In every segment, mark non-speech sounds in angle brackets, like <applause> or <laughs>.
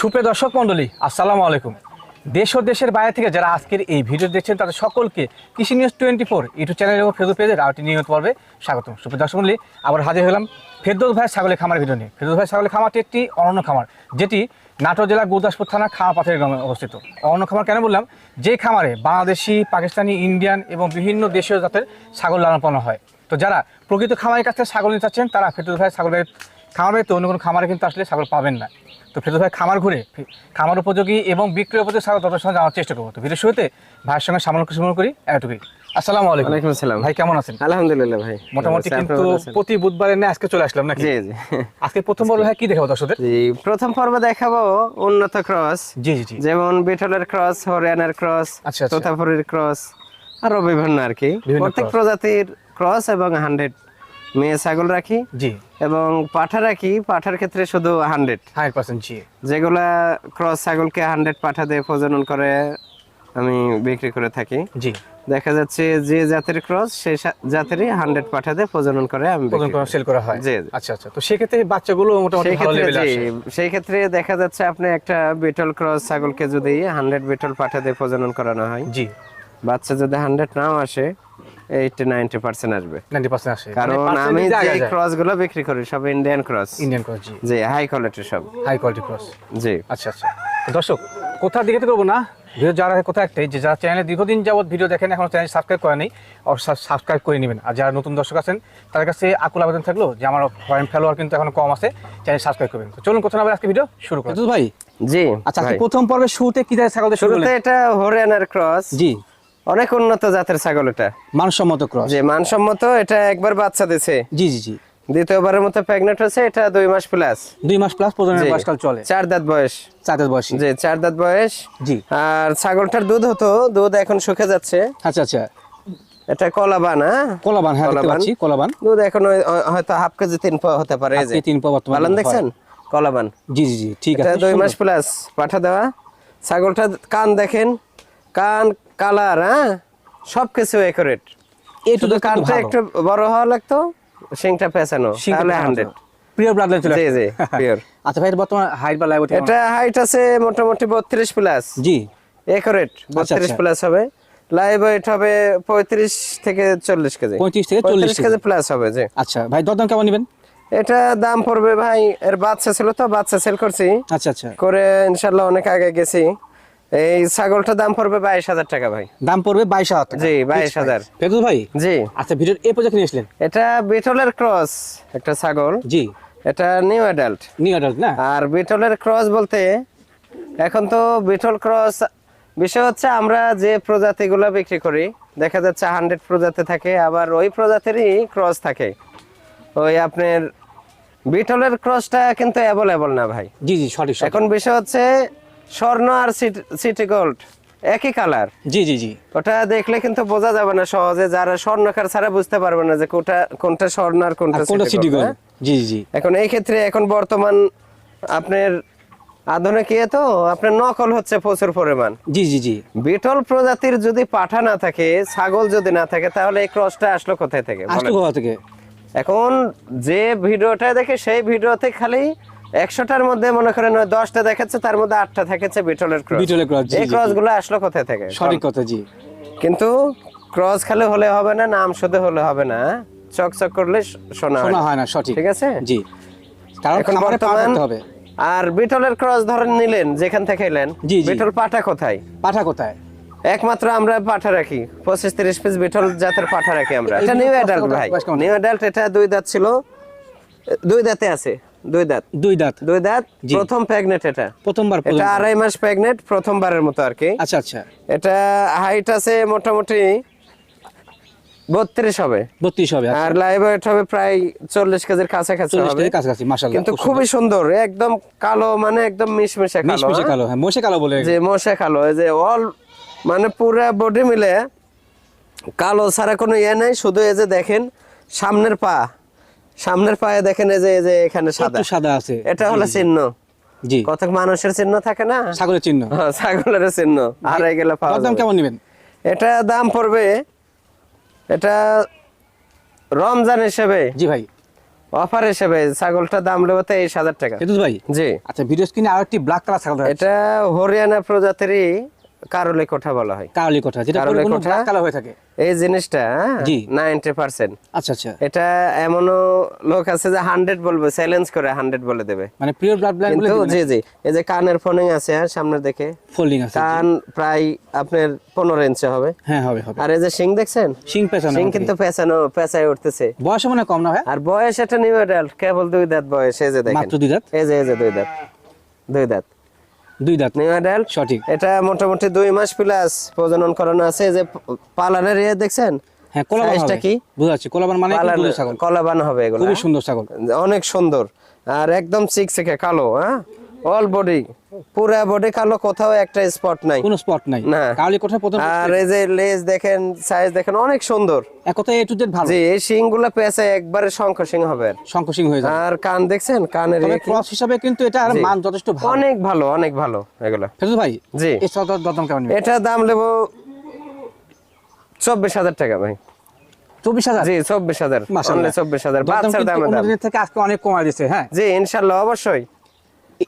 সুপ্রিয় দর্শক মণ্ডলী, আসসালামু আলাইকুম। দেশ ও দেশের বাইরে থেকে যারা আজকের এই ভিডিও দেখছেন, তাদের সকলকে কৃষি news twenty four YouTube channel এবং ফেসবুক পেজের আরেকটি নিয়মিত পর্বে স্বাগতম। সুপ্রিয় দর্শক মণ্ডলী, আবার হাজির হলাম ফেরদৌস ভাই ছাগলের খামার ভিডিও নিয়ে। ফেরদৌস ভাই ছাগলের খামারটি একটি অনন্য খামার, যেটি নাটোর জেলার গুরদাসপুর থানা খামা পাথরের গ্রামে অবস্থিত। অনন্য খামার কেন বললাম? যে খামারে বাংলাদেশি, পাকিস্তানি, ইন্ডিয়ান এবং বিভিন্ন দেশীয় জাতের ছাগল লালন পালন হয়। তো যারা প্রকৃত খামারের কাছে ছাগল নিতে চাচ্ছেন, তারা ফেরদৌস ভাই ছাগলের খামার বাড়িতে অন্য কোনো খামারে কিন্তু আসলে ছাগল পাবেন না। তো ফেরদৌস ভাই খামার ঘুরে খামার উপযোগী এবং বিক্রি উপযোগী তত সময় জানার চেষ্টা করব। তো ভিডিও শুরুতে ভাইয়ের সঙ্গে সামান্য কিছু মনে করি এতটুকুই। আসসালামু আলাইকুম। ওয়ালাইকুম আসসালাম। ভাই কেমন আছেন? আলহামদুলিল্লাহ ভাই। মোটামুটি কিন্তু? প্রতি বুধবারে নিয়ে আজকে চলে আসলাম নাকি? জি জি। আজকে প্রথম বড় ভাই কি দেখাবো দর্শকদের? জি প্রথম পর্ব দেখাবো উন্নত ক্রস। জি জি জি। যেমন বিটলের ক্রস হরিয়ানার ক্রস আচ্ছা, আচ্ছা। তোতাপুরের ক্রস আরও বিভিন্ন আর কি। প্রত্যেক প্রজাতির ক্রস এবং হান্ড্রেড মেয়ে ছাগল রাখি জি। এবং পাঠা রাখি পাঠার ক্ষেত্রে শুধু হান্ড্রেড হান্ড্রেড পার্সেন্ট জি। যেগুলা ক্রস ছাগলকে হান্ড্রেড পাঠা দিয়ে প্রজনন করে আমি বিক্রি করে থাকি। জি। দেখা যাচ্ছে যে জাতের ক্রস সেই জাতেরই হান্ড্রেড পাঠা দিয়ে প্রজনন করে আমি সেল করা হয়। জি। আচ্ছা আচ্ছা। তো সেক্ষেত্রে বাচ্চাগুলো মোটামুটি ভালো ক্ষেত্রে লেভেলে জি, আসে। সেই ক্ষেত্রে দেখা যাচ্ছে আপনি একটা বিটল ক্রস ছাগলকে যদি হান্ড্রেড বিটল পাঠা দিয়ে প্রজনন করানো হয়। জি। বাচ্চা যদি হান্ড্রেড নাও আসে এইটি নাইনটি পার্সেন্ট আসবে। নাইনটি পার্সেন্ট আসে। কারণ আমি যে ক্রসগুলো বিক্রি করি সব ইন্ডিয়ান ক্রস ইন্ডিয়ান ক্রস জি। যে হাই কোয়ালিটির সব। হাই কোয়ালিটি ক্রস জি। আচ্ছা আচ্ছা। দর্শক কোথা দিকে তো করব না? ভিডিও যারা কোথা একটাই যে যারা চ্যানেলে দীর্ঘদিন যাবত ভিডিও দেখেন এখন চ্যানেল সাবস্ক্রাইব করে নেই আর সাবস্ক্রাইব করে নেবেন। আর যারা নতুন দর্শক আছেন তাদের কাছে আকুল আবেদন থাকল যে আমার ফরেন ফলোয়ার কিন্তু এখন কম আছে চ্যানেল সাবস্ক্রাইব করবেন। তো চলুন কোথাও আজকে ভিডিও শুরু করুন ভাই? জি আচ্ছা প্রথম পর্বে শুরুতে কি জায়গায় ছাগল শুরু শুরুতে এটা হরিয়ানার ক্রস জি। অনেক উন্নত জাতের ছাগল এটা। মানসম্মত ক্রস যে মানসম্মত এটা একবার বাচ্চা দিছে। জি জি জি। দ্বিতীয়বারের মতো প্রেগনেন্ট হচ্ছে এটা দুই মাস প্লাস দুই মাস প্লাস প্রজননের জি। বয়সকাল চলে। চার দাঁত বয়স। চাঁদের বয়সী। যে চার দাঁত বয়স। জি। আর ছাগলটার দুধ হতো দুধ এখন শুকে যাচ্ছে। আচ্ছা আচ্ছা। এটা কলাবান হ্যাঁ? কলাবান হ্যাঁ দেখতে। পাচ্ছি কলাবান। দুধ এখন হয়তো হাফ কেজি তিন পাওয়া হতে পারে এই যে। তিন পা বর্তমানে পালন দেখছেন? কলাবান। জি জি জি ঠিক এটা আছে দুই মাস প্লাস পাঠা দেওয়া। ছাগলটা কান দেখেন। কান কালার হ্যাঁ? সবকিছু একুরেট এইটুকু শুধু কিন্তু কানটা ভালো। একটু বড় হওয়া লাগতো পেঁচানো সিংটা তাহলে ভালো। হান্ড্রেড প্রিয় ব্লাড লাইন চলে জি জি পিওর <laughs> আচ্ছা ভাই বর্তমান হাইট বা লাইভ এটা হাইট আছে মোটামুটি বত্রিশ প্লাস জি। একুরেট বত্রিশ আচ্ছা। প্লাস হবে। লাইভ ওয়েট হবে পঁয়ত্রিশ থেকে চল্লিশ কেজি। 35 থেকে 40 কেজি। প্লাস হবে জি। আচ্ছা ভাই দরদাম কেমন নেবেন? এটা দাম পড়বে ভাই এর বাচ্চা ছিল তো বাচ্চা সেল করছি। আচ্ছা আচ্ছা। করে ইনশাআল্লাহ অনেক আগে গেছি। এই ছাগলটার দাম পড়বে বাইশ হাজার টাকা ভাই। দাম পড়বে বাইশ হাজার টাকা। জি, 22,000 ফেরদৌস ভাই? জি। আচ্ছা ভিডিওর এই পর্যন্ত নিয়ে আসলেন? এটা বিটলের ক্রস একটা ছাগল। জি। এটা নিউ অ্যাডাল্ট। নিউ অ্যাডাল্ট না? আর বিটলের ক্রস বলতে এখন তো বিটল ক্রস বিষয় হচ্ছে আমরা যে প্রজাতিগুলো বিক্রি করি দেখা যাচ্ছে হান্ড্রেড প্রজাতি থাকে আবার ওই প্রজাতিরই ক্রস থাকে। ওই আপনার বিটলের ক্রসটা কিন্তু অ্যাভেলেবল না ভাই। জি জি সঠিক। এখন বিষয় হচ্ছে স্বর্ণ আর সিটি গোল্ড একই কালার? জি জি জি। ওটা দেখলে কিন্তু বোঝা যাবে না সহজে যারা স্বর্ণকার ছাড়া বুঝতে পারবে না যে কোনটা কোনটা স্বর্ণ আর কোনটা কোনটা সিটি gold, গোল হ্যাঁ? জি জি জি। এখন এই ক্ষেত্রে এখন বর্তমান আপনার আধুনিক ইয়ে তো আপনার নকল হচ্ছে প্রচুর পরিমাণ। জি জি জি। বিটল প্রজাতির যদি পাঠা না থাকে ছাগল যদি না থাকে তাহলে এই ক্রসটা আসলো কোথায় থেকে? আসলে? কোথা থেকে? এখন যে ভিডিওটা দেখে সেই ভিডিওতে খালি একশোটার মধ্যে মনে করেন দশটা দেখাচ্ছে তার মধ্যে আটটা থাকেছে বিটলের ক্রস বিটলের জি, এই ক্রসগুলো আসলো কোথায় থেকে? সঠিক কথা জি। কিন্তু ক্রস খালি হলে হবে না নাম শুধু হলে হবে না চকচক করলে শোনা শোনা হয় না সঠিক। ঠিক আছে? জি। কারণ এখন খামারে পা করতে হবে। আর বিটলের ক্রস ধরেন নিলেন যেখান থেকে এলেন জি, জি। বিটল পাঠা কোথায়? পাঠা কোথায়? একমাত্র আমরা পাঠা রাখি পঁচিশ তিরিশ পিস বিটল জাতের পাঠা রাখি আমরা। এটা নিউ অ্যাডাল্ট? ভাই। নিউ অ্যাডাল্ট এটা দুই দাঁত ছিল দুই দাঁতে আছে। দুই দাঁত। দুই দাঁত। দুই দাঁত প্রথম প্রেগনেট এটা। প্রথমবার এটা আড়াই মাস প্রেগনেট প্রথমবারের মতো আর কি। আচ্ছা আচ্ছা। এটা হাইট আছে মোটামুটি বত্রিশ হবে। বত্রিশ হবে আর লাইভ ওয়েট হবে প্রায় চল্লিশ কেজির কাছাকাছি হবে। কাছাকাছি মাসাল্লাহ কিন্তু খুবই সুন্দর। একদম কালো মানে একদম মিশমিশে কালো মিশমিশে হ্যাঁ? কালো হ্যাঁ মোশে কালো বলে। যে মশা কালো এই যে অল মানে পুরা বডি মিলে কালো ছাড়া কোনো ইয়ে নাই শুধু এই যে দেখেন সামনের পা। সামনের পায়ে দেখেন এই যে যে এখানে সাদা। সাদা আছে। এটা হলো চিহ্ন। জি। কত মানুষের চিহ্ন থাকে না? ছাগলের চিহ্ন। হ্যাঁ, ছাগলের চিহ্ন। হারাই গেলে পাওয়া যাবে। কেমন নেবেন? এটা দাম পড়বে এটা রমজান হিসেবে। জি ভাই। অফার হিসেবে ছাগলটার দাম নেব তেইশ হাজার টাকা। ভাই? জি। আচ্ছা ভিডিও স্ক্রিনে আরও একটি ব্ল্যাক কালার ছাগল এটা হরিয়ানা প্রজাতিরই কারলে কোঠা বলা হয়। কারলি কোঠা যেটা কারলি কোঠা। কালার হয়ে থাকে। এই জিনিসটা জি। Ninety percent. আচ্ছা আচ্ছা। এটা এমনও লোক আছে যে হান্ড্রেড বলবে চ্যালেঞ্জ করে হান্ড্রেড বলে দেবে। মানে পিওর ব্লাড বলে জি জি। এই যে কানের ফোনিং আছে হ্যাঁ, সামনে দেখে। ফোল্ডিং আছে কান প্রায় আপনার পনেরো ইঞ্চি হবে। হ্যাঁ হবে হবে। আর এই যে শিং দেখছেন? শিং পেছানো শিং কিন্তু পেঁচানো পেঁচায় উঠতেছে। বয়স মনে কম না ভাই? আর বয়স এটা নিউ অ্যাডাল্ট কেবল দুই দাঁত বয়স এই যে দেখেন। মাত্র দুই দাঁত? এই যে এই যে দুই দাঁত। দুই দাঁত। দুই দাঁত। অ্যাডাল্ট সঠিক। এটা মোটামুটি দুই মাস প্লাস প্রজনন করানো আছে। যে পালানের ইয়ে দেখছেন? হ্যাঁ কোলাবান কি? বুঝাচ্ছি কলাবান মানে ছাগল। কলাবান হবে এগুলো খুবই সুন্দর ছাগল। অনেক সুন্দর। আর একদম চিকচিকে কালো হ্যাঁ? অল বডি পুরা বডি কালো কোথাও একটা স্পট নাই। কোনো স্পট নাই। না। কোঠা প্রথম আর এই যে লেজ দেখেন সাইজ দেখেন অনেক সুন্দর। এক কথা এ টু জেড ভালো। জি এই গুলা একবারে শঙ্খ সিং হবে। শঙ্খ সিং হয়ে যাবে। আর কান দেখছেন কানের ক্রস হিসাবে কিন্তু এটা আর মান যথেষ্ট ভালো। অনেক ভালো অনেক ভালো এগুলো। ফেরদৌস ভাই জি। এই ছাগল দরদাম কেমন এটা দাম নেব চব্বিশ হাজার টাকা ভাই। চব্বিশ হাজার? জি চব্বিশ হাজার। চব্বিশ হাজার। বাচ্চার দাম থেকে আজকে অনেক কমায় দিচ্ছে হ্যাঁ? জি ইনশাল্লাহ অবশ্যই।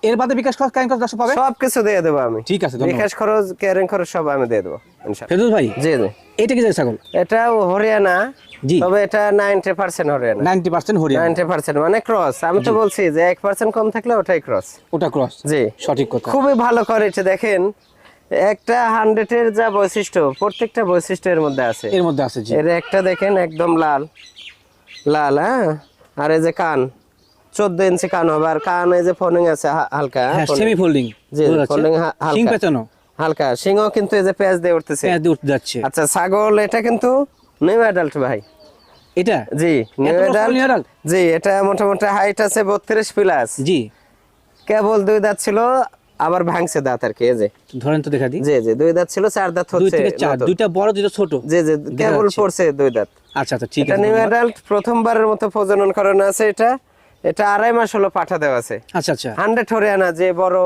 এর বাদে বিকাশ খরচ কেন দশ পাবে? সব কিছু দিয়ে দেবো আমি। ঠিক আছে বিকাশ খরচ ক্যারিং খরচ সব আমি দিয়ে দেবো ফেরদৌস ভাই জি জি। এটা কি ছাগল? এটাও হরিয়ানা জি। তবে এটা ninety percent Haryana. Ninety percent Haryana. Ninety percent মানে ক্রস আমি তো বলছি যে এক পার্সেন্ট কম থাকলে ওটাই ক্রস ওটা ক্রস জি। সঠিক কথা। খুবই ভালো কোয়ালিটি দেখেন। একটা হান্ড্রেডের যা বৈশিষ্ট্য প্রত্যেকটা বৈশিষ্ট্য এর মধ্যে আছে। এর মধ্যে আছে জি। এর একটা দেখেন একদম লাল। লাল হ্যাঁ? আর এই যে কান। চোদ্দ ইঞ্চি কান হবে আর কান এই যে ফোনিং আছে হালকা হ্যাঁ সেমি ফোল্ডিং জি ফোনিং হা- সিং হালকা। হালকা। সিংহ কিন্তু এই যে পেঁয়াজ দিয়ে উঠতেছে। পেঁয়াজ দিয়ে উঠতে যাচ্ছে। আচ্ছা ছাগল এটা কিন্তু নিউ অ্যাডাল্ট ভাই। এটা? জি নিউ অ্যাডাল্ট জি এটা মোটামুটি হাইট আছে বত্রিশ প্লাস জি। কেবল দুই দাঁত ছিল আবার ভাঙছে দাঁত আর কি যে। ধরেন তো দেখা দিই। জি জি দুই দাঁত ছিল চার দাঁত দুই থেকে চার দুইটা বড় দুইটা ছোট। জি জি কেবল পড়ছে দুই দাঁত। আচ্ছা আচ্ছা ঠিক এটা আছে নিউ অ্যাডাল্ট প্রথমবারের মতো প্রজনন করানো আছে এটা। এটা আড়াই মাস হলো পাঠা দেওয়া আছে। আচ্ছা আচ্ছা। হান্ড্রেড হরিয়ানা যে বড়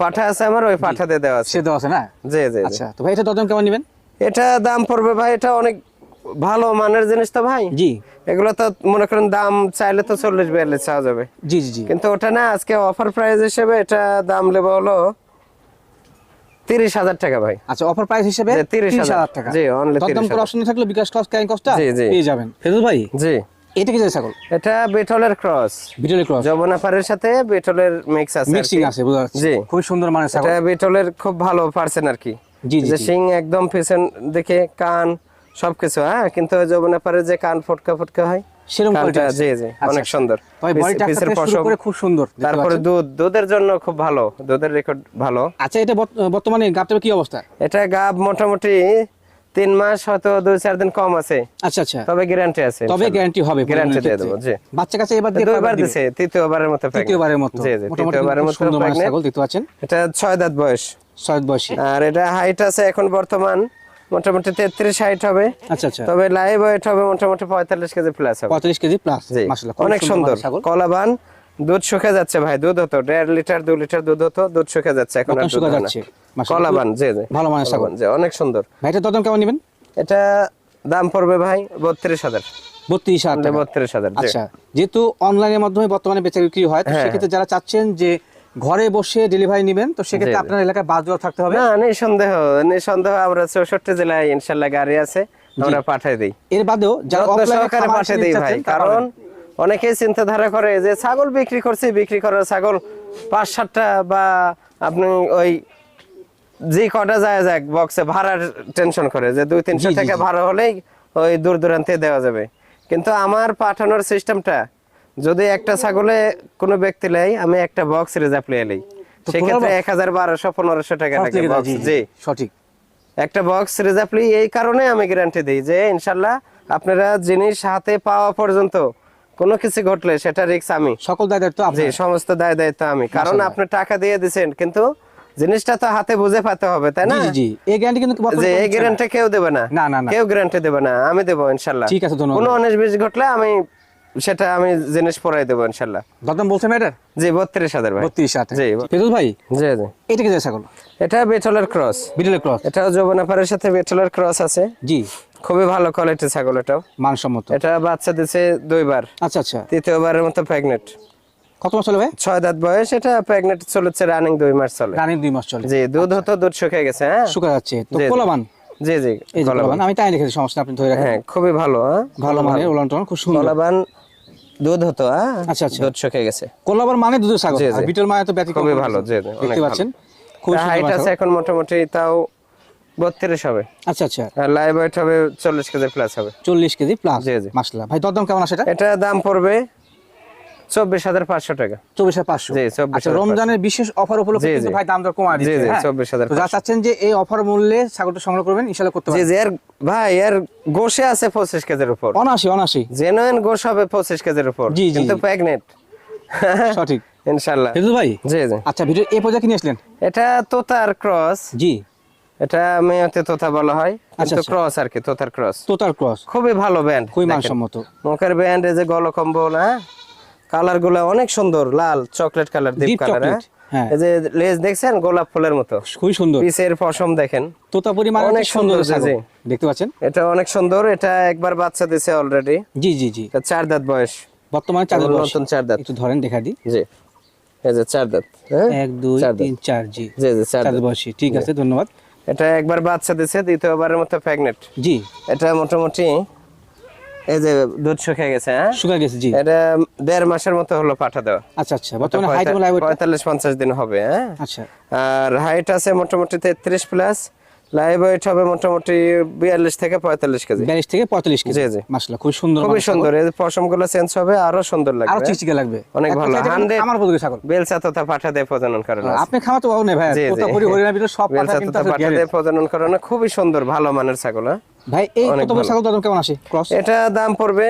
পাঠা আছে আমার ওই পাঠা দিয়ে দেওয়া আছে। সে তো আছে না? জি জি। আচ্ছা তো ভাই এটা দরদাম কেমন নেবেন? এটা দাম পড়বে ভাই এটা অনেক ভালো মানের জিনিস তো ভাই। জি। এগুলো তো মনে করেন দাম চাইলে তো চল্লিশ বিয়াল্লিশ চাওয়া যাবে। জি জি জি। কিন্তু ওটা না আজকে অফার প্রাইস হিসেবে এটা দাম নেব হলো তিরিশ হাজার টাকা ভাই। আচ্ছা অফার প্রাইস হিসেবে 30,000 30,000 টাকা। জি, only দরদাম 30,000 করার অপশন থাকলে বিকাশ কস্ট ক্যারিং কস্টটা জি, জি। পেয়ে যাবেন। ফেরদৌস ভাই? জি। এটা কি ছাগল? এটা বেটলের ক্রস। ভিডিওর ক্রস। যমুনাপাড়ের সাথে বেটলের মিক্স আছে মিক্সিং আছে বুঝা যাচ্ছে। জি। খুব সুন্দর ছাগল। এটা বেটলের খুব ভালো পার্সেন আর কি। জি, জি, সিং একদম পিছন দেখে কান সবকিছু হ্যাঁ? কিন্তু যমুনাপাড়ে যে কান ফটকা ফটকা হয় সেরকম। জি জি আচ্ছা, অনেক আচ্ছা। সুন্দর। করে খুব সুন্দর তারপরে দুধ দুধের জন্য খুব ভালো। দুধের রেকর্ড ভালো। আচ্ছা এটা বর্তমানে গাবটার কি অবস্থা? এটা গাব মোটামুটি তিন মাস হয়তো দুই চার দিন কম আছে। আচ্ছা আচ্ছা। তবে গ্যারান্টি আছে তবে গ্যারান্টি হবে গ্যারান্টি দিয়ে দেবো জি। বাচ্চা কাছে এবার দুইবার দিছে তৃতীয়বারের মতো তৃতীয়বারের মতো। জি জি তৃতীয়বারের মতো ছাগল দেখতে পাচ্ছেন। এটা ছয় দাঁত বয়স। বয়সী। আর এটা হাইট আছে এখন বর্তমান মোটামুটি তেত্রিশ হাইট হবে। আচ্ছা আচ্ছা। তবে লাইভ ওয়েট হবে মোটামুটি পঁয়তাল্লিশ কেজি প্লাস হবে। পঁয়ত্রিশ কেজি প্লাস অনেক সুন্দর কলাবান দুধ শুকে যাচ্ছে ভাই দুধ হতো দেড় লিটার দু লিটার দুধ হতো দুধ শুকে যাচ্ছে এখন আর শুকা হয়। যাচ্ছে। কলাবান জি জি ভালো মানের ছাগল। জি অনেক সুন্দর ভাই এটা দরদাম কেমন নেবেন এটা দাম পড়বে ভাই বত্রিশ হাজার বত্রিশ হাজার বত্রিশ হাজার আচ্ছা যেহেতু অনলাইনের মাধ্যমে বর্তমানে বেচা বিক্রি হয় তো হ্যাঁ। সেক্ষেত্রে যারা চাচ্ছেন যে ঘরে বসে ডেলিভারি নেবেন তো সেক্ষেত্রে। আপনার এলাকায় বাজার থাকতে হবে না নিঃসন্দেহ নিঃসন্দেহ আমরা চৌষট্টি জেলায় ইনশাল্লাহ গাড়ি আছে আমরা পাঠাই দিই এর বাদেও যারা পাঠিয়ে হিসেবে দিই ভাই কারণ। অনেকেই চিন্তাধারা করে যে ছাগল বিক্রি করছি বিক্রি করার ছাগল পাঁচ সাতটা বা আপনি ওই যে কটা যায় যাক বক্সে ভাড়ার টেনশন করে যে দুই তিনশো টাকা ভাড়া হলেই ওই দূর দূরান্তে দেওয়া যাবে। কিন্তু আমার পাঠানোর সিস্টেমটা যদি একটা ছাগলে কোনো ব্যক্তি নেয় আমি একটা বক্স রিজার্ভ লিয়ে লই সেক্ষেত্রে এক হাজার বারোশো পনেরোশো টাকা লাগে লেগে জি, সঠিক। একটা বক্স রিজার্ভ লি এই কারণে আমি গ্যারান্টি দিই যে ইনশাল্লাহ আপনারা জিনিস হাতে পাওয়া পর্যন্ত কোনো কিছু ঘটলে সেটা রিস্ক আমি। সকল দায় দায়িত্ব জি সমস্ত দায় দায়িত্ব আমি। কারণ আপনি টাকা দিয়ে দিছেন কিন্তু জিনিসটা তো হাতে বুঝে পাতে হবে তাই না? জি এই গ্যারান্টি কিন্তু যে এই গ্যারান্টি কেউ দেবে না। না, না। কেউ গ্যারান্টি দেবে না। আমি দেবো ইনশাল্লাহ। ঠিক আছে, ধন্যবাদ। কোনো উনিশ বিশ ঘটলে আমি সেটা আমি জিনিস পড়াই দেবো ইনশাল্লাহ। দরদাম বলছেন এটা জি বত্রিশ হাজার ভাই। বত্রিশ হাজার জি ফেরুল ভাই? জি জি। এটা কি যে ছাগল এটা বেটলের ক্রস বিটলের ক্রস এটাও যৌবনাপাড়ের সাথে বেটলের ক্রস আছে। জি। খুবই ভালো কোয়ালিটি ছাগল এটাও। মানসম্মত। এটা বাচ্চা দিছে দুইবার। আচ্ছা আচ্ছা। তৃতীয়বারের মতো প্রেগনেন্ট কত মাস চলে ভাই ছয় দাঁত বয়স এটা প্রেগনেন্ট চলেছে রানিং দুই মাস চলে। রানিং দুই মাস চলে। জি দুধ হতো দুধ শুকিয়ে গেছে হ্যাঁ? শুকা যাচ্ছে। তো জি, জি। কোলাবান? জি জি এই যে কলাবান। কোলাবান। আমি তাই রেখেছি সমস্যা আপনি ধরে রাখেন। হ্যাঁ খুবই ভালো হ্যাঁ? ভালো মানে খুব সুন্দর। কলাবান দুধ হতো হ্যাঁ? আচ্ছা, আচ্ছা। দুধ শুকিয়ে গেছে। কোলাবার মানে দুধের ছাগল। আর বিটল মানে তো ব্যতিক্রম খুবই ভালো। জি, দেখতে পাচ্ছেন? খুব হাইট আছে এখন মোটামুটি তাও বত্রিশ হবে। আচ্ছা আচ্ছা। লাইভ ওয়েট হবে চল্লিশ কেজি প্লাস হবে। চল্লিশ কেজি প্লাস জি, জি। মাসলা ভাই দরদাম কেমন আছে এটা? এটা দাম পড়বে চব্বিশ হাজার পাঁচশো টাকা। চব্বিশ হাজার পাঁচশো? আচ্ছা রমজানের বিশেষ অফার উপলক্ষে কিন্তু ভাই দাম দর কমা দিচ্ছে জি, হ্যাঁ? 24,500 চাচ্ছেন যে এই অফার মূল্যে ছাগলটা সংগ্রহ করবেন ইনশাল্লাহ করতে পারবেন। এর ভাই এর গোশে আছে পঁচিশ কেজির উপর। অনাশি অনাশি জেনুইন গোশ হবে পঁচিশ কেজির উপর। জি, কিন্তু। প্রেগনেন্ট সঠিক। ইনশাল্লাহ ভাই? জি জি। আচ্ছা ভিডিও এই পর্যায়ে কিনে আসলেন? এটা তোতার ক্রস জি। এটা মেয়েতে তোতা বলা হয় কিন্তু আচ্ছা। ক্রস আর কি তোতার ক্রস তোতার ক্রস খুবই ভালো ব্যান্ড খুবই মানসম্মত। মুখের ব্যান্ড এই যে গলকম্বল হ্যাঁ? কালারগুলো অনেক সুন্দর লাল চকলেট কালার ডিপ কালার হ্যাঁ। এই যে লেজ দেখছেন? গোলাপ ফুলের মতো। খুবই সুন্দর। পিসের পশম দেখেন। তোতা পরিমাণ অনেক সুন্দর সুন্দর, ছাগল। জি। দেখতে পাচ্ছেন? এটা অনেক সুন্দর এটা একবার বাচ্চা দিছে অলরেডি জি জি জি। চার দাঁত বয়স। বর্তমানে চার বয়স নতুন চার দাঁত। একটু ধরেন দেখা দিই। জি। এই যে চার দাঁত হ্যাঁ? এক দুই তিন চার জি। জি জি চার চার দাঁত বয়সী। ঠিক আছে ধন্যবাদ। এটা একবার বাচ্চা দিছে দ্বিতীয়বারের মতো প্রেগনেন্ট জি। এটা মোটামুটি এই যে দুধ শুকিয়ে গেছে হ্যাঁ? শুকিয়ে গেছে জি। এটা দেড় মাসের মতো হলো পাঠা দেওয়া। আচ্ছা আচ্ছা বর্তমানে হাইট লাইভ পঁয়তাল্লিশ পঞ্চাশ দিন হবে হ্যাঁ? আচ্ছা। আর হাইট আছে মোটামুটি তেত্রিশ প্লাস লাইভ ওয়েট হবে মোটামুটি বিয়াল্লিশ থেকে পঁয়তাল্লিশ কেজি। বিয়াল্লিশ থেকে পঁয়তাল্লিশ কেজি। জি, জি। মাসলা খুব সুন্দর খুবই সুন্দর। এই পশমগুলো চেঞ্জ হবে আরও সুন্দর আরও লাগবে চিকচিকে লাগবে। অনেক ভালো, 100 আমার পদ্ধতি ছাগল। বেলচা তোতা পাঠা দিয়ে প্রজনন করানো আপনি না ভাই। তোতা পরি ভিতরে সব পাঠা কিন্তু পাঠা। দিয়ে প্রজনন করানো খুবই সুন্দর ভালো মানের ছাগল হ্যাঁ? ভাই এই কত ছাগল দাম কেমন আসে ক্রস এটা দাম পড়বে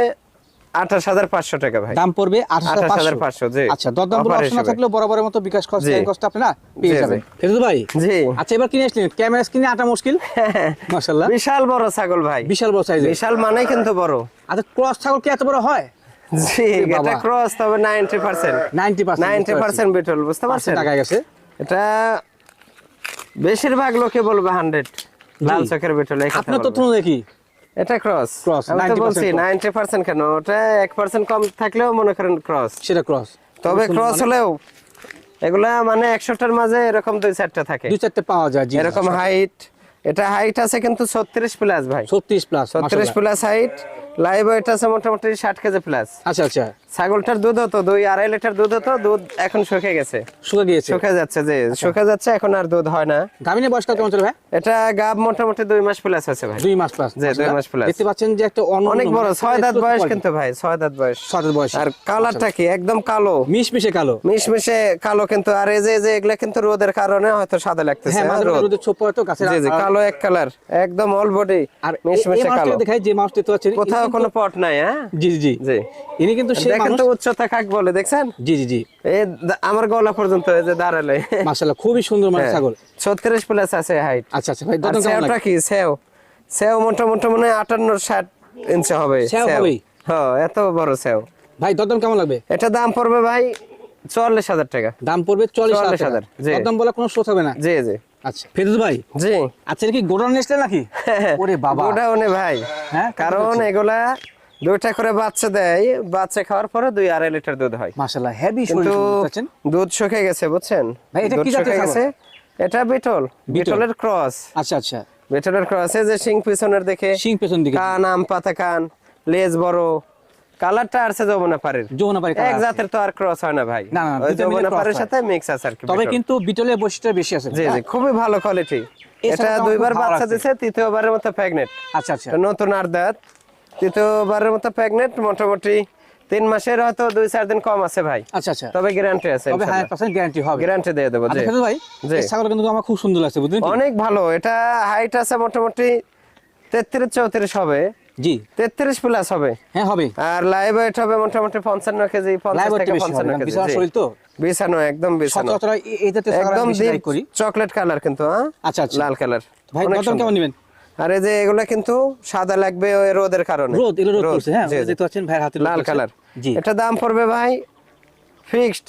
আঠাশ হাজার পাঁচশো টাকা ভাই। দাম পড়বে আঠাশ হাজার পাঁচশো জি। আচ্ছা দরদাম বলে অপশন থাকলেও বরাবরের মতো বিকাশ খরচ জি। কষ্ট আপনি না পেয়ে যাবেন। জি। ভাই? জি। আচ্ছা এবার কিনে আসলেন। ক্যামেরা স্ক্রিনে আটা মুশকিল। <laughs> মাশাআল্লাহ। বিশাল বড় ছাগল ভাই। বিশাল বড় সাইজের বিশাল মানে কিন্তু বড়। আচ্ছা ক্রস ছাগল কি এত বড় হয়? জি বাবা। এটা ক্রস তবে ninety percent. 90% ninety percent Beetal বুঝতে পারছেন? টাকা গেছে। এটা বেশিরভাগ লোকে বলবে হান্ড্রেড লাল চোখের বিটল আপনার তথ্য বলবে। দেখি এটা ক্রস আমি তো 90% বলছি cross। নাইনটি পার্সেন্ট কেন? ওটা 1% কম থাকলেও মনে করেন ক্রস সেটা ক্রস তবে ক্রস মানে হলেও এগুলা মানে একশোটার মাঝে এরকম দুই চারটা থাকে। দুই চারটে পাওয়া যায় এরকম হাইট এটা হাইট আছে কিন্তু ছত্রিশ প্লাস ভাই। ছত্রিশ প্লাস ছত্রিশ প্লাস হাইট লাইভ ওয়েট আছে মোটামুটি ষাট কেজি প্লাস আচ্ছা আচ্ছা। ছাগলটার দুধ হতো দুই আড়াই লিটার দুধ হতো দুধ এখন শুকে গেছে। শুকে গিয়েছে। শুকে যাচ্ছে যে শুকে যাচ্ছে এখন আর দুধ হয় না। বয়স চলে ভাই? এটা গাব মোটামুটি দুই মাস প্লাস আছে ভাই। দুই মাস প্লাস জি, দুই মাস plus। দেখতে পাচ্ছেন যে একটা অনেক বড় ছয় দাঁত বয়স কিন্তু ভাই ছয় দাঁত বয়স। ছয় দাঁত বয়স। আর কালারটা কি? একদম কালো। মিশ মিশে কালো। মিশমিশে কালো কিন্তু আর এই যে যে এগুলা কিন্তু রোদের কারণে হয়তো সাদা লাগতেছে হ্যাঁ হ্যাঁ, রোদের ছোপ তো গাছের জি কালো এক কালার একদম অল বডি আর মিশমিশে কালো। দেখাই যে মাছ দেখতে পাচ্ছেন কোথাও কোনো পট নাই হ্যাঁ? জি জি জি। ইনি কিন্তু সেই দেখেন তো উচ্চতা কাক বলে দেখছেন? জি জি জি। এই আমার গলা পর্যন্ত এই যে দাঁড়ালে। মাশাআল্লাহ খুবই সুন্দর মানে ছাগল। ছত্রিশ প্লাস আছে হাইট আচ্ছা আচ্ছা ভাই সেওটা কি? সেও। সেও মোটামুটি মনে হয় আটান্ন ষাট ইঞ্চি হবে। সেও। হবেই? হ্যাঁ এত বড় সেও। ভাই দরদাম কেমন লাগবে? এটা দাম পড়বে ভাই চুয়াল্লিশ হাজার টাকা। দাম পড়বে চল্লিশ 44,000 হাজার জি। দরদাম বলে কোনো শোধ হবে না? জি জি। আচ্ছা। ফেরদৌস ভাই জি। আচ্ছা কি গোডাউন এসলে নাকি? <laughs> ওরে বাবা। গোডাউনে ভাই। হ্যাঁ কারণ এগুলা দুইটা করে বাচ্চা দেয় বাচ্চা খাওয়ার পরে দুই আড়াই লিটার দুধ হয়। মাশাআল্লাহ হেভি কিন্তু দুধ গেছে বুঝছেন? ভাই, এটা কি জাতের গেছে এটা বিটল। বিটলের ক্রস। আচ্ছা আচ্ছা। বিটলের ক্রস যে সিং পিছনের দেখে সিং পেছন দিকে। কান আম পাতা কান লেজ বড়। কালারটা যমুনা পাড়ি এক জাতের তো আর ক্রস হয় না ভাই। না, না, cross সাথে মিক্স আছে আর কি তবে কিন্তু বিটলের বৈশিষ্ট্য বেশি আছে জি জি খুবই ভালো কোয়ালিটি এটা দুইবার বাচ্চা। দিছে তৃতীয়বারের মতো প্রেগনেন্ট আচ্ছা আচ্ছা। নতুন আর দাঁত। তৃতীয়বারের মতো প্রেগনেন্ট মোটামুটি তিন মাসের হয়তো দুই চার দিন কম আছে ভাই। আচ্ছা আচ্ছা। তবে গ্যারান্টি আছে তবে হান্ড্রেড পার্সেন্ট গ্যারান্টি হবে। গ্যারান্টি দিয়ে দেবো আচ্ছা জি। ভাই। এই ছাগল কিন্তু আমার খুব সুন্দর লাগছে বুঝলেন অনেক ভালো এটা হাইট আছে মোটামুটি তেত্রিশ চৌত্রিশ হবে। জি। তেত্রিশ প্লাস হবে। হ্যাঁ হবে। আর লাইভ ওয়েট হবে মোটামুটি পঞ্চান্ন কেজি পঞ্চাশ লাইভ থেকে বেশি হবে পঞ্চান্ন কারণ কেজি বিশাল শরীর তো? বিছানো একদম বিছানো। সচরাচর এই- এই একদম করি। চকলেট কালার কিন্তু হ্যাঁ? আচ্ছা আচ্ছা। লাল কালার ভাই কেমন নেবেন? আর এই যে এগুলা কিন্তু সাদা লাগবে ওই রোদের কারণে। রোদ এগুলো রোদ করছে হ্যাঁ। দেখতে পাচ্ছেন ভাইয়ের হাতে লাল কালার জি। এটা দাম পড়বে ভাই ফিক্সড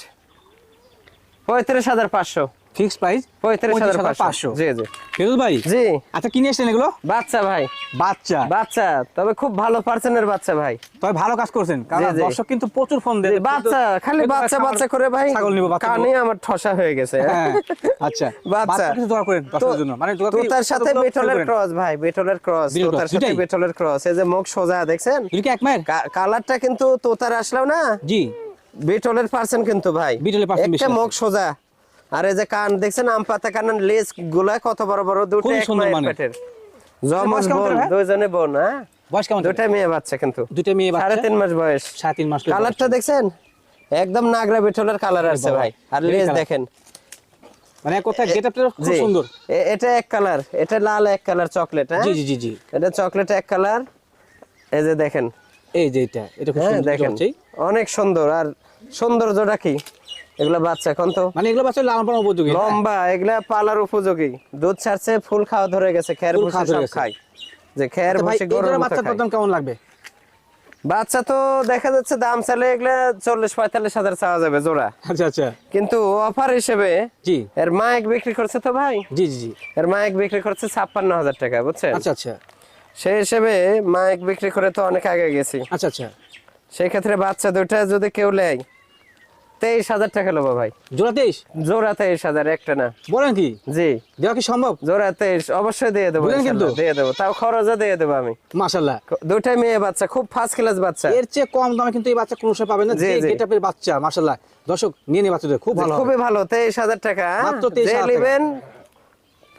পঁয়ত্রিশ হাজার পাঁচশো। ফিক্স প্রাইস পাঁচশো। পাঁচশো। জি জি। ফেরুজ ভাই জি। আচ্ছা কিনে এসছেন এগুলো? বাচ্চা ভাই। বাচ্চা? বাচ্চা তবে খুব ভালো পার্সেন্টের বাচ্চা ভাই। তবে ভালো কাজ করছেন কারণ জি, জি। দর্শক কিন্তু প্রচুর ফোন দেয়। বাচ্চা খালি বাচ্চা বাচ্চা করে ভাই ছাগল নিবো বাচ্চা কানে আমার ঠসা হয়ে গেছে। আচ্ছা। বাচ্চা। কিছু দোয়া করেন দর্শকের জন্য। মানে তোতার সাথে বেটলের ক্রস ভাই বেটলের ক্রস তোতার সাথে বেটলের ক্রস এই যে মুখ সোজা দেখছেন? এক মায়ের? কালারটা কিন্তু তোতার আসলেও না? জি। বেটলের পার্সেন্ট কিন্তু ভাই। বিটলের একটা মুখ সোজা। আর এই যে কান দেখছেন আম পাতা কানের লেজগুলা কত বড় বড় দুটো এক মায়ের পেটের। জমজ বোন দুইজনে বোন হ্যাঁ? বয়স কেমন দুটা মেয়ে বাচ্চা কিন্তু। দুটো মেয়ে বাচ্চা? তিন মাস বয়স। সাড়ে তিন মাস কালারটা দেখছেন? একদম নাগরা বেটলের কালার বাবা, ভাই। আর লেজ দেখেন। মানে কথায়? গেটআপটা খুব সুন্দর। এটা এক কালার এটা লাল এক কালার চকলেট হ্যাঁ? জি জি জি এটা চকলেট এক কালার এই যে দেখেন। এই যে এটা। এটা খুব হ্যাঁ সুন্দর দেখেন। অনেক সুন্দর। আর সৌন্দর্যটা কি? এগুলা বাচ্চা কোন তো মানে এগুলো বাচ্চা লালন পালন উপযোগী? লম্বা এগুলা পালার উপযোগী। দুধ ছাড়ছে ফুল খাওয়া ধরে গেছে খের ভুসি সব খায়। যে খের আচ্ছা ভুসি গরুর কেমন লাগবে? বাচ্চা তো দেখা যাচ্ছে দাম চালে এগুলা চল্লিশ পঁয়তাল্লিশ হাজার চাওয়া যাবে জোড়া। আচ্ছা আচ্ছা। কিন্তু অফার হিসেবে জি। এর মাইক বিক্রি করছে তো ভাই? জি জি এর মাইক বিক্রি করছে ছাপ্পান্ন হাজার টাকা বুঝছেন? আচ্ছা আচ্ছা। সেই হিসেবে মাইক বিক্রি করে তো অনেক আগে গেছি। আচ্ছা আচ্ছা। সেই ক্ষেত্রে বাচ্চা দুইটা যদি কেউ নেয় তেইশ হাজার টাকা নেব ভাই। জোড়া তেইশ? জোড়া তেইশ হাজার একটা না। বলেন কি? জি। দেওয়া কি সম্ভব? জোড়া তেইশ অবশ্যই দিয়ে দেবো কিন্তু? দিয়ে দেবো। তাও খরচও দিয়ে দেবো আমি। মাসাল্লাহ দুটাই মেয়ে বাচ্চা খুব ফার্স্ট ক্লাস বাচ্চা। এর চেয়ে কম দামে কিন্তু এই বাচ্চা কোনো সময় পাবেন না যে জি। বাচ্চা মাশাল্লাহ। দর্শক নিয়ে নিয়ে বাচ্চাদের খুব ভালো খুবই ভালো তেইশ হাজার টাকা? মাত্র 23,000 যে টাকা। নেবেন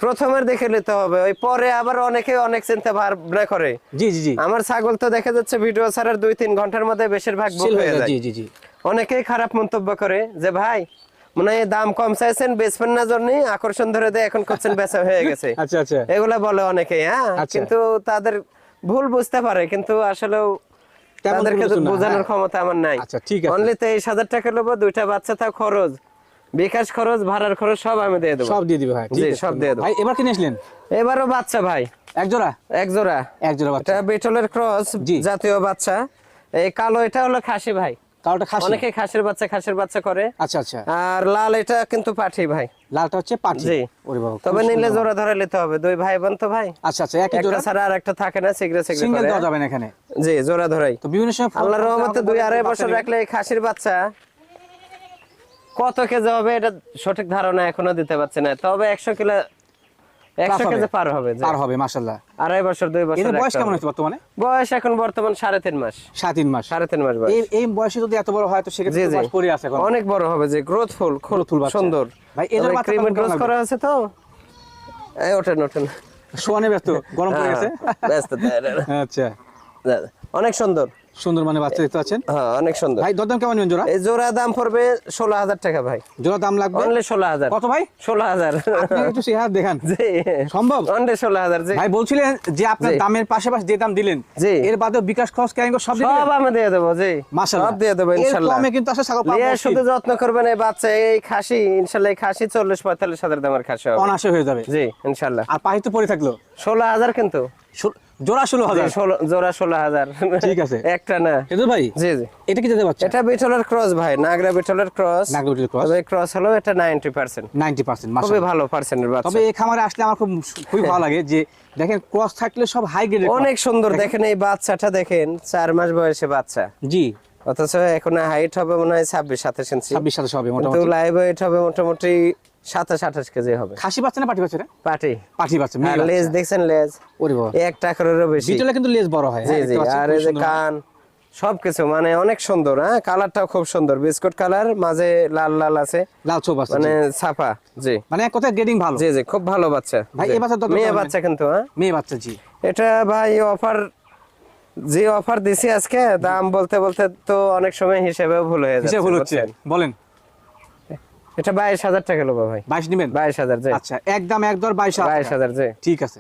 প্রথমের দেখে নিতে হবে ওই পরে আবার অনেকে অনেক চিন্তা ভাবনা করে। জি জি জি। আমার ছাগল তো দেখা যাচ্ছে ভিডিও ছাড়ার দুই তিন ঘণ্টার মধ্যে বেশিরভাগ বুক হয়ে যায়। জি জি জি। অনেকেই খারাপ মন্তব্য করে যে ভাই মনে দাম কম চাইছেন বেচবেন না জন্য আকর্ষণ ধরে দেয় এখন করছেন বেচা হয়ে গেছে। <laughs> আচ্ছা আচ্ছা। এগুলা বলে অনেকেই হ্যাঁ? আচ্ছা। কিন্তু তাদের ভুল বুঝতে পারে কিন্তু আসলেও তাদেরকে বোঝানোর হ্যাঁ। ক্ষমতা আমার নাই। আচ্ছা, ঠিক আছে। অনলি তেইশ হাজার টাকা নেব দুইটা বাচ্চা তাও খরচ। বিকাশ খরচ ভাড়ার খরচ সব আমি দিয়ে দেবো। সব দিয়ে দিবে ভাই জি, সব দিয়ে দেবো। ভাই এবার কিনে আসলেন? এবারও বাচ্চা ভাই। এক জোড়া? এক জোড়া। এক জোড়া বাচ্চা। এটা বেটলের ক্রস। জাতীয় বাচ্চা। এই কালো এটা হলো খাসি ভাই। কালোটা খাসি? অনেকে খাসির বাচ্চা খাসির বাচ্চা করে। আচ্ছা আচ্ছা। আর লাল এটা কিন্তু পাঠি ভাই। লালটা হচ্ছে পাটি জি। ওরে বাবা তবে নিলে। জোড়া ধরে নিতে হবে। দুই ভাই বোন তো ভাই। আচ্ছা আচ্ছা একই জোড়া? ছাড়া আর একটা থাকে না সিগরে সিগরে সিঙ্গেল করে। দেওয়া যাবে না এখানে? জি জোড়া ধরাই। তো বিভিন্ন সময় আল্লাহর রহমতে দুই আড়াই বছর রাখলে এই খাসির বাচ্চা কত কেজি হবে এটা সঠিক ধারণা এখনও দিতে পারছি না। তবে একশো কিলো একশো। কেজি পার হবে পার হবে আড়াই বছর দুই বছর এর বয়স কেমন হচ্ছে বর্তমানে? বয়স এখন বর্তমান সাড়ে তিন মাস। সাড়ে তিন মাস। সাড়ে তিন মাস বয়স। এই বয়সে যদি এত বড় হয় তো সেক্ষেত্রে আছে এখন। অনেক বড় হবে যে গ্রোথফুল বাচ্চা। সুন্দর। ভাই, ক্রিমের ডোজ করা আছে তো? <laughs> এই ওঠেন ওঠেন। শোয়ানে ব্যস্ত গরম পড়ে গেছে? হ্যাঁ, ব্যস্ত <laughs> আচ্ছা। অনেক সুন্দর। সুন্দর মানে বাচ্চা দেখতে পাচ্ছেন? হ্যাঁ অনেক সুন্দর। ভাই দরদাম কেমন নেবেন জোড়া? এই জোড়া দাম পড়বে ষোলো হাজার টাকা ভাই। জোড়া দাম লাগবে? অনলি ষোলো হাজার। কত ভাই? ষোলো হাজার। একটু চেহারা দেখান। <laughs> সম্ভব? অনলি ষোলো হাজার ভাই বলছিলেন যে আপনার দামের পাশাপাশি যে দাম দিলেন জি। এর বাদেও বিকাশ খরচ ক্যারিং সব সব আমি দিয়ে দেবো জি। মাশাআল্লাহ। সব দিয়ে দেবো এর ইনশাল্লাহ। কমে কিন্তু আসলে ছাগল মুশকিল। শুধু যত্ন করবেন এই বাচ্চা এই খাসি ইনশাল্লাহ এই খাসি চল্লিশ পঁয়তাল্লিশ হাজার দামের খাসি হবে। অনাশে হয়ে যাবে। জি ইনশাল্লাহ। আর পাহি তো পড়ে থাকল। ষোলো হাজার কিন্তু। জোড়া ষোলো হাজার। জোড়া ষোলো হাজার। ঠিক আছে। একটা না। কিন্তু ভাই? জি জি। এটা কি যেতে পারছে এটা বিটলের ক্রস ভাই নাগরা বিটলের ক্রস। নাগরুটির ক্রস। তবে ক্রস হলো এটা খুবই ভালো পার্সেন্টের তবে এই খামারে আসলে আমার খুব খুবই ভালো লাগে যে দেখেন ক্রস থাকলে সব হাই গ্রেডের অনেক সুন্দর দেখেন এই বাচ্চাটা দেখেন চার মাস বয়সে বাচ্চা। জি। অথচ এখন হাইট হবে মনে হয় ছাব্বিশ সাতাশ ইঞ্চি ছাব্বিশ সাতাশ হবে মোটামুটি। লাইভ ওয়েট হবে মোটামুটি সাতাশ আঠাশ কেজি হবে। খাসি বাচ্চা না পাটি বাচ্চা পাটি। পাটি বাচ্চা লেজ দেখছেন লেজ ওরে বাবা। এক বেশি। বিটলে কিন্তু লেজ বড় হয়। জি হ্যাঁ, জি আর এই যে কান সবকিছু মানে অনেক সুন্দর হ্যাঁ কালারটাও খুব সুন্দর। বিস্কুট কালার মাঝে লাল লাল আছে। লাল চোপ আছে মানে। ছাপা জি। মানে এক কথায় গ্রেডিং ভালো। জি জি খুব ভালো বাচ্চা। ভাই, জি। এ বাচ্চার মেয়ে বাচ্চা কিন্তু হ্যাঁ। মেয়ে বাচ্চা জি। এটা ভাই অফার যে অফার দিছি আজকে দাম বলতে বলতে তো অনেক সময় হিসেবে ভুল হয়ে যাচ্ছে ভুল হচ্ছে? বলেন। এটা বাইশ হাজার টাকা লোবা ভাই। বাইশ নিবেন? বাইশ হাজার জি। আচ্ছা একদম একদর বাইশ বাইশ হাজার জি। ঠিক আছে।